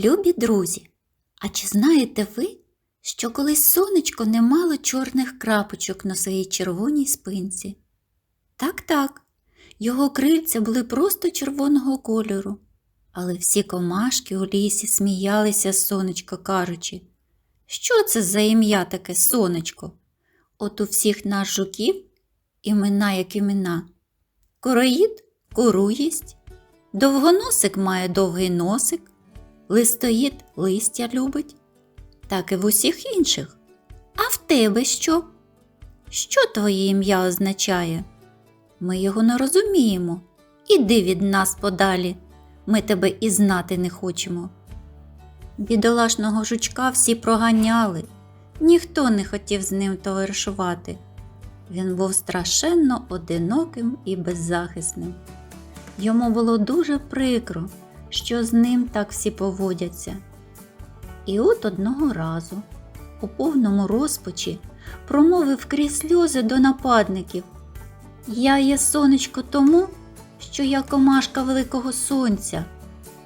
Любі друзі, а чи знаєте ви, що колись сонечко не мало чорних крапочок на своїй червоній спинці? Так, так, його крильця були просто червоного кольору, але всі комашки у лісі сміялися з сонечка, кажучи, що це за ім'я таке сонечко? От у всіх наш жуків імена як імена. Короїд кору їсть, довгоносик має довгий носик, листоїд листя любить, так і в усіх інших. А в тебе що? Що твоє ім'я означає? Ми його не розуміємо. Іди від нас подалі, ми тебе і знати не хочемо. Бідолашного жучка всі проганяли, ніхто не хотів з ним товаришувати. Він був страшенно одиноким і беззахисним. Йому було дуже прикро, що з ним так всі поводяться. І от одного разу, у повному розпачі, промовив крізь сльози до нападників Я є сонечко тому, що я комашка великого сонця.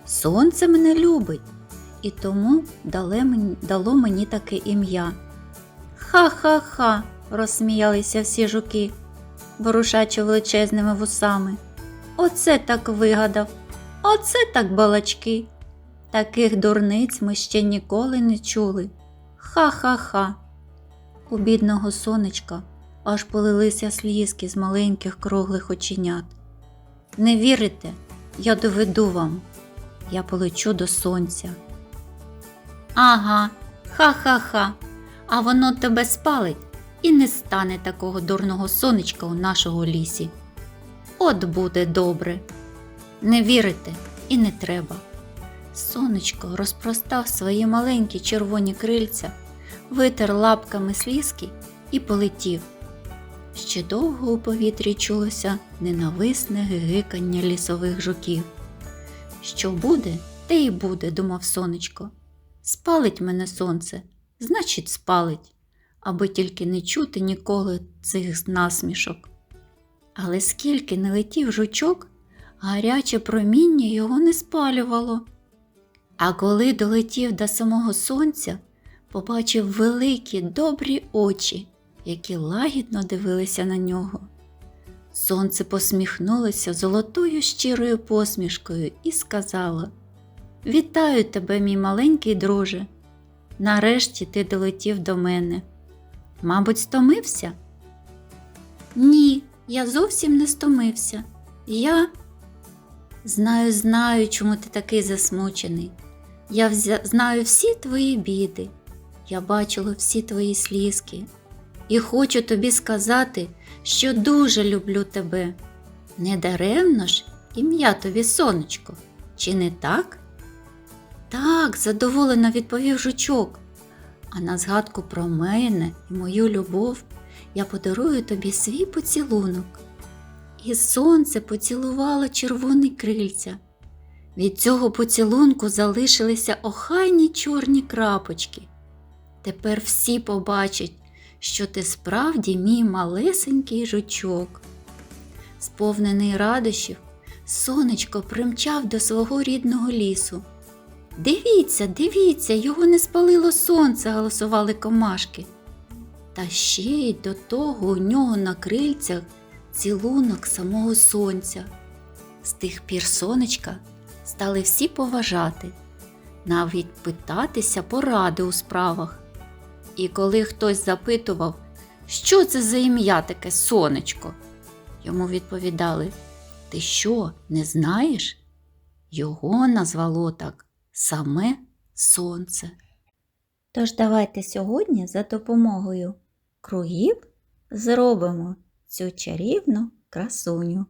Сонце мене любить, і тому дало мені, таке ім'я. Ха-ха-ха, розсміялися всі жуки, ворушачи величезними вусами. Оце так вигадав, оце так балачки. Таких дурниць ми ще ніколи не чули. Ха-ха-ха. У бідного сонечка аж полилися слізки з маленьких круглих оченят. Не вірите, я доведу вам. Я полечу до сонця. Ага, ха-ха-ха. А воно тебе спалить і не стане такого дурного сонечка у нашого лісі. От буде добре. Не вірите і не треба. Сонечко розпростав свої маленькі червоні крильця, витер лапками слізки і полетів. Ще довго у повітрі чулося ненависне гигикання лісових жуків. Що буде, те й буде, думав сонечко. Спалить мене сонце, значить, спалить, аби тільки не чути ніколи цих насмішок. Але скільки не летів жучок, гаряче проміння його не спалювало. А коли долетів до самого сонця, побачив великі добрі очі, які лагідно дивилися на нього. Сонце посміхнулося золотою щирою посмішкою і сказало Вітаю тебе, мій маленький друже. Нарешті ти долетів до мене. Мабуть, стомився? Ні, я зовсім не стомився. Я знаю, знаю, чому ти такий засмучений. Я взя... знаю всі твої біди. Я бачила всі твої слізки. І хочу тобі сказати, що дуже люблю тебе. Недаремно ж ім'я тобі сонечко, чи не так? Так, задоволено відповів жучок. А на згадку про мене і мою любов я подарую тобі свій поцілунок. І сонце поцілувало червоні крильця. Від цього поцілунку залишилися охайні чорні крапочки. Тепер всі побачать, що ти справді мій малесенький жучок. Сповнений радощів, сонечко примчав до свого рідного лісу. Дивіться, дивіться, його не спалило сонце, голосували комашки. Та ще й до того у нього на крильцях цілунок самого сонця. З тих пір сонечка стали всі поважати, навіть питатися поради у справах. І коли хтось запитував, що це за ім'я таке сонечко, йому відповідали: Ти що, не знаєш? Його назвало так саме сонце. Тож давайте сьогодні за допомогою кругів зробимо цю чарівну красуню.